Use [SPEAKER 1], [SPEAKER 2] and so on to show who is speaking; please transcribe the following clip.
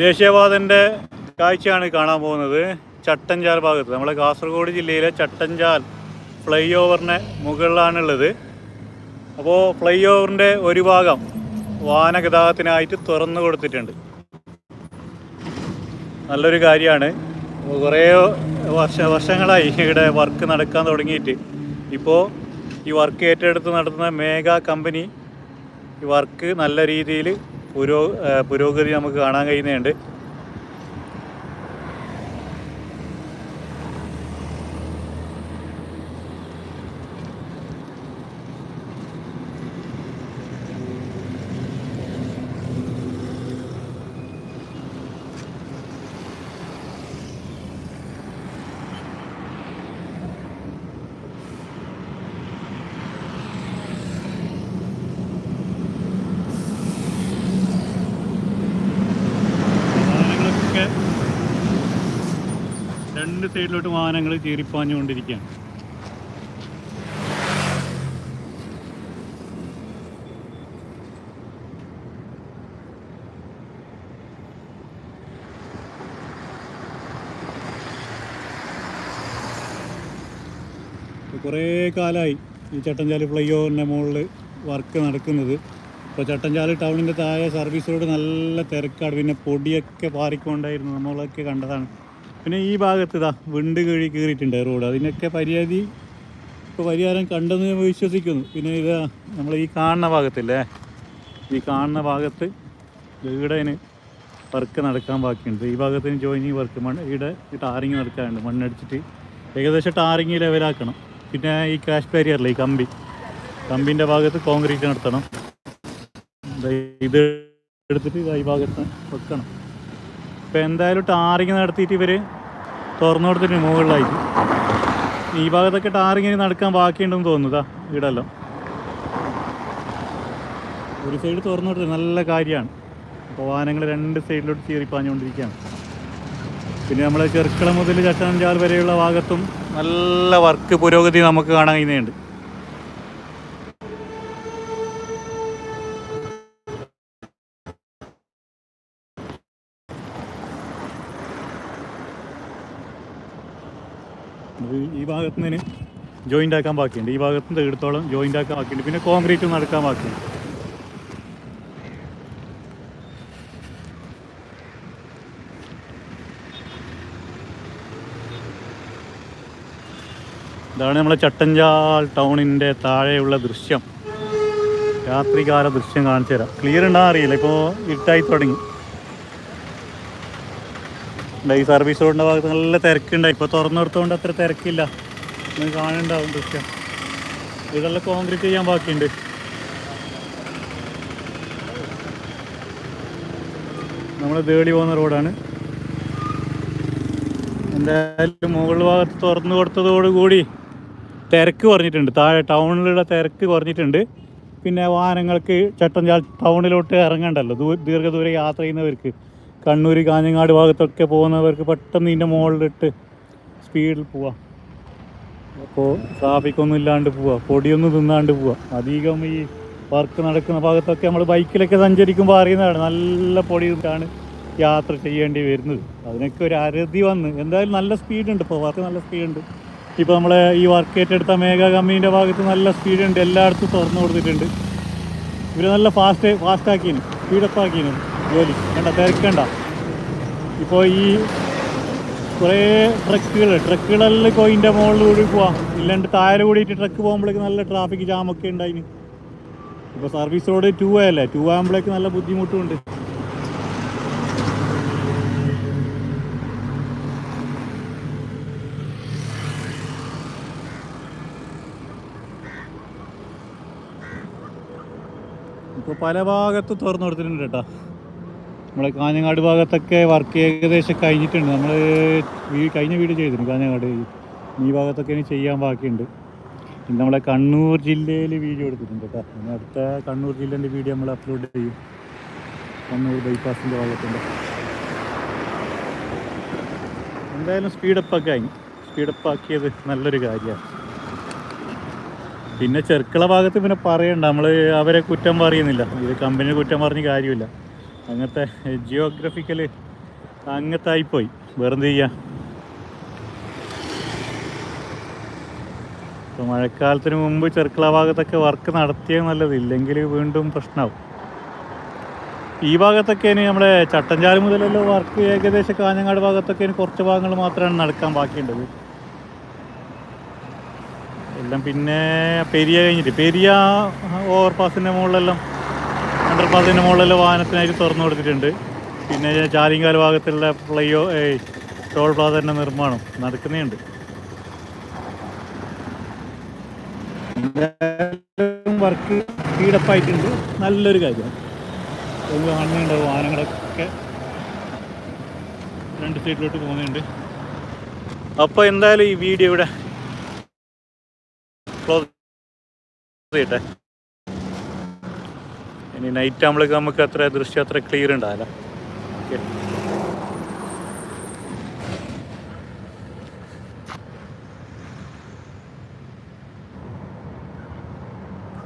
[SPEAKER 1] ദേശീയപാതന്റെ കാഴ്ചയാണ് കാണാൻ പോകുന്നത്. ചട്ടഞ്ചാൽ ഭാഗത്ത്. നമ്മുടെ കാസർഗോഡ് ജില്ലയിലെ ചട്ടഞ്ചാൽ ഫ്ലൈ ഓവറിന് മുകളിലാണുള്ളത്. അപ്പോൾ ഫ്ലൈ ഓവറിന്റെ ഒരു ഭാഗം വാഹന ഗതാഗതത്തിനായിട്ട് തുറന്നു കൊടുത്തിട്ടുണ്ട്. നല്ലൊരു കാര്യമാണ്. കുറേ വർഷ വർഷങ്ങളായി ഇവിടെ വർക്ക് നടക്കാൻ തുടങ്ങിയിട്ട്. ഇപ്പോൾ ഈ വർക്ക് ഏറ്റെടുത്ത് നടത്തുന്ന മേഘ കമ്പനി ഈ വർക്ക് നല്ല രീതിയിൽ പുരോ പുരോഗതി നമുക്ക് കാണാൻ കഴിയുന്നുണ്ട് വാഹനങ്ങളൊക്കെ രണ്ട് സൈഡിലോട്ട് വാഹനങ്ങൾ കയറിപ്പാഞ്ഞുകൊണ്ടിരിക്കുകയാണ് കുറേ കാലമായി ഈ ചട്ടഞ്ചാൽ ഫ്ലൈ ഓവറിന്റെ മുകളിൽ വർക്ക് നടക്കുന്നത്. ഇപ്പോൾ ചട്ടഞ്ചാൽ ടൗണിന്റെ താഴെ സർവീസ് റോഡ് നല്ല തിരക്കാണ്. പിന്നെ പൊടിയൊക്കെ പാറിക്കൊണ്ടായിരുന്നു. നമ്മളൊക്കെ കണ്ടതാണ്. പിന്നെ ഈ ഭാഗത്ത് ഇതാ വിണ്ട് കീഴി കീറിയിട്ടുണ്ട് റോഡ്. അതിനൊക്കെ പരിഹാരി ഇപ്പോൾ പരിഹാരം കണ്ടെന്ന് ഞാൻ വിശ്വസിക്കുന്നു. പിന്നെ ഇത് നമ്മൾ ഈ കാണുന്ന ഭാഗത്തില്ലേ? ഈ കാണുന്ന ഭാഗത്ത് വീടതിന് വർക്ക് നടക്കാൻ ബാക്കിയുണ്ട്. ഈ ഭാഗത്തിന് ജോയിനിങ് വർക്ക് മണ്ണ് ഇവിടെ ടാറിങ് നടക്കാനുണ്ട്. മണ്ണടിച്ചിട്ട് ഏകദേശം ടാറിങ് ലെവലാക്കണം പിന്നെ ഈ ക്രാഷ് ബാരിയറില്ല ഈ കമ്പി. കമ്പിന്റെ ഭാഗത്ത് കോൺക്രീറ്റ് നടത്തണം. ഇത് എടുത്തിട്ട് ഈ ഭാഗത്ത് വെക്കണം. ഇപ്പം എന്തായാലും ടാറിങ് നടത്തിയിട്ട് ഇവർ തുറന്നു കൊടുത്തിട്ട് മുകളിലായിട്ട് ഈ ഭാഗത്തൊക്കെ ടാറിങ്ങിന് നടക്കാൻ ബാക്കിയുണ്ടെന്ന് തോന്നുന്നതാ ഇവിടെല്ലാം. ഒരു സൈഡ് തുറന്നു കൊടുത്തത് നല്ല കാര്യമാണ്. അപ്പോൾ വാഹനങ്ങൾ രണ്ട് സൈഡിലോട്ട് ചീറിപ്പാഞ്ഞുകൊണ്ടിരിക്കുകയാണ് പിന്നെ നമ്മളെ ചെറുക്കള മുതൽ ചട്ടാഞ്ചാൽ വരെയുള്ള ഭാഗത്തും നല്ല വർക്ക് പുരോഗതി നമുക്ക് കാണാൻ കഴിയുന്നുണ്ട്. ഈ ഭാഗത്ത് നിന്ന് ജോയിന്റ് ആക്കാൻ ബാക്കിയുണ്ട്. ഈ ഭാഗത്ത് നിന്ന് എടുത്തോളം ജോയിന്റ് ആക്കാൻ ബാക്കിയുണ്ട്. പിന്നെ കോൺക്രീറ്റ് നടക്കാൻ ബാക്കിയുണ്ട്. ഇതാണ് നമ്മളെ ചട്ടഞ്ചാൽ ടൗണിന്റെ താഴെയുള്ള ദൃശ്യം. രാത്രികാല ദൃശ്യം കാണിച്ചു തരാം ക്ലിയർ ഉണ്ടാകാൻ അറിയില്ല. ഇപ്പോൾ ഇരുട്ടായി തുടങ്ങി. ഈ സർവീസ് റോഡിന്റെ ഭാഗത്ത് നല്ല തിരക്കുണ്ടായി. ഇപ്പോൾ തുറന്നെടുത്തുകൊണ്ട് അത്ര തിരക്കില്ല. നിങ്ങൾ കാണുന്നുണ്ടാവും ദൃശ്യം. ഇതെല്ലാം കോൺക്രീറ്റ് ചെയ്യാൻ ബാക്കിയുണ്ട്. നമ്മൾ തേടി പോകുന്ന റോഡാണ്. എന്തായാലും മുകൾ ഭാഗത്ത് തുറന്നു കൊടുത്തതോടുകൂടി തിരക്ക് കുറഞ്ഞിട്ടുണ്ട്. താഴെ ടൗണിലുള്ള തിരക്ക് കുറഞ്ഞിട്ടുണ്ട്. പിന്നെ വാഹനങ്ങൾക്ക് ചട്ടഞ്ചാൽ ടൗണിലോട്ട് ഇറങ്ങണ്ടല്ലോ. ദീർഘദൂര യാത്ര ചെയ്യുന്നവർക്ക്. കണ്ണൂർ കാഞ്ഞങ്ങാട് ഭാഗത്തൊക്കെ പോകുന്നവർക്ക് പെട്ടെന്ന് ഇതിന്റെ മുകളിലിട്ട് സ്പീഡിൽ പോവാം. അപ്പോൾ ട്രാഫിക്കൊന്നും ഇല്ലാണ്ട് പോവാം. പൊടിയൊന്നും തിന്നാണ്ട് പോവാം. അധികം ഈ വർക്ക് നടക്കുന്ന ഭാഗത്തൊക്കെ നമ്മൾ ബൈക്കിലൊക്കെ സഞ്ചരിക്കുമ്പോൾ അറിയുന്നതാണ്. നല്ല പൊടി തിന്നിട്ടാണ് യാത്ര ചെയ്യേണ്ടി വരുന്നത്. അതിനൊക്കെ ഒരു അരതി വന്ന്. എന്തായാലും നല്ല സ്പീഡുണ്ട് ഇപ്പോൾ വർക്ക് നല്ല സ്പീഡുണ്ട് ഇപ്പോൾ നമ്മളെ ഈ വർക്ക് ഏറ്റെടുത്ത മേഘ കമ്പനീന്റെ ഭാഗത്ത് നല്ല സ്പീഡുണ്ട് എല്ലായിടത്തും തുറന്നു കൊടുത്തിട്ടുണ്ട്. ഇവർ നല്ല ഫാസ്റ്റ് ഫാസ്റ്റ് ആക്കിന്. സ്പീഡപ്പ് ആക്കിന്. ജോലി. വേണ്ട തിരക്കണ്ട. ഇപ്പോൾ ഈ കുറേ ട്രക്കുകൾ ട്രക്കുകളെല്ലാം കോയിന്റെ കൂടി പോവാം. ഇല്ലാണ്ട് താഴെ കൂടിയിട്ട് ട്രക്ക് പോകുമ്പോഴേക്ക് നല്ല ട്രാഫിക് ജാമൊക്കെ ഉണ്ടായിന്. ഇപ്പോൾ സർവീസ് റോഡ് ടൂ അല്ലേ? ടൂ ആകുമ്പോഴേക്ക് നല്ല ബുദ്ധിമുട്ടുമുണ്ട് ഇപ്പോൾ പല ഭാഗത്തും തുറന്നു കൊടുത്തിട്ടുണ്ട് കേട്ടോ. നമ്മളെ കാഞ്ഞങ്ങാട് ഭാഗത്തൊക്കെ വർക്ക് ഏകദേശം കഴിഞ്ഞിട്ടുണ്ട്. നമ്മൾ കഴിഞ്ഞ വീട് ചെയ്തിട്ടുണ്ട് കാഞ്ഞങ്ങാട്. ഈ ഭാഗത്തൊക്കെ ഇനി ചെയ്യാൻ ബാക്കിയുണ്ട്. പിന്നെ നമ്മളെ കണ്ണൂർ ജില്ലയിൽ വീഡിയോ എടുത്തിട്ടുണ്ട് കേട്ടോ. പിന്നെ അടുത്ത കണ്ണൂർ ജില്ലേന്റെ വീഡിയോ നമ്മൾ അപ്ലോഡ് ചെയ്യും. കണ്ണൂർ ബൈപ്പാസിന്റെ ഭാഗത്തുണ്ട്. എന്തായാലും സ്പീഡപ്പ് ഒക്കെ ആയി. സ്പീഡപ്പ് ആക്കിയത് നല്ലൊരു കാര്യമാണ്. പിന്നെ ചെറുക്കള ഭാഗത്ത് പിന്നെ പറയണ്ട. നമ്മൾ അവരെ കുറ്റം പറയുന്നില്ല. ഇത് കമ്പനിയെ കുറ്റം പറഞ്ഞ് കാര്യമില്ല. അങ്ങനത്തെ ജിയോഗ്രഫിക്കൽ അങ്ങത്തായിപ്പോയി വേറെന്ത് ചെയ്യാം? ഇപ്പോൾ മഴക്കാലത്തിന് മുമ്പ് ചെറുക്കള ഭാഗത്തൊക്കെ വർക്ക് നടത്തിയത് നല്ലത്. ഇല്ലെങ്കിൽ വീണ്ടും പ്രശ്നമാവും ഈ ഭാഗത്തൊക്കെ ഇനി നമ്മുടെ ചട്ടഞ്ചാൽ മുതലല്ലോ വർക്ക് ഏകദേശം കാഞ്ഞങ്ങാട് ഭാഗത്തൊക്കെ ഇനി കുറച്ച് ഭാഗങ്ങൾ മാത്രമാണ് നടക്കാൻ ബാക്കിയുണ്ടത് എല്ലാം പിന്നെ പെരിയ കഴിഞ്ഞിട്ട്. പെരിയ ഓവർപാസിന്റെ മുകളിലെല്ലാം അണ്ടർപാസിന്റെ മുകളിലെല്ലാം വാഹനത്തിനായിട്ട് തുറന്നു കൊടുത്തിട്ടുണ്ട്. പിന്നെ ചാലിങ്കാൽ ഭാഗത്തുള്ള പ്ലൈയോ ടോൾ പ്ലാസന്റെ നിർമ്മാണം നടക്കുന്നുണ്ട് വർക്ക് സ്പീഡപ്പായിട്ടുണ്ട് നല്ലൊരു കാര്യമാണ് നമുക്ക് കാണുന്നുണ്ട് വാഹനങ്ങളൊക്കെ. രണ്ട് സൈഡിലോട്ട് പോകുന്നുണ്ട്. അപ്പോൾ എന്തായാലും ഈ വീഡിയോ ഇവിടെ ക്ലോസ് ചെയ്യട്ടെ. ഇനി നൈറ്റ് ആകുമ്പോഴേക്ക് നമുക്ക് അത്ര ദൃശ്യം അത്ര ക്ലിയർ ഉണ്ടാവില്ല. ഓക്കെ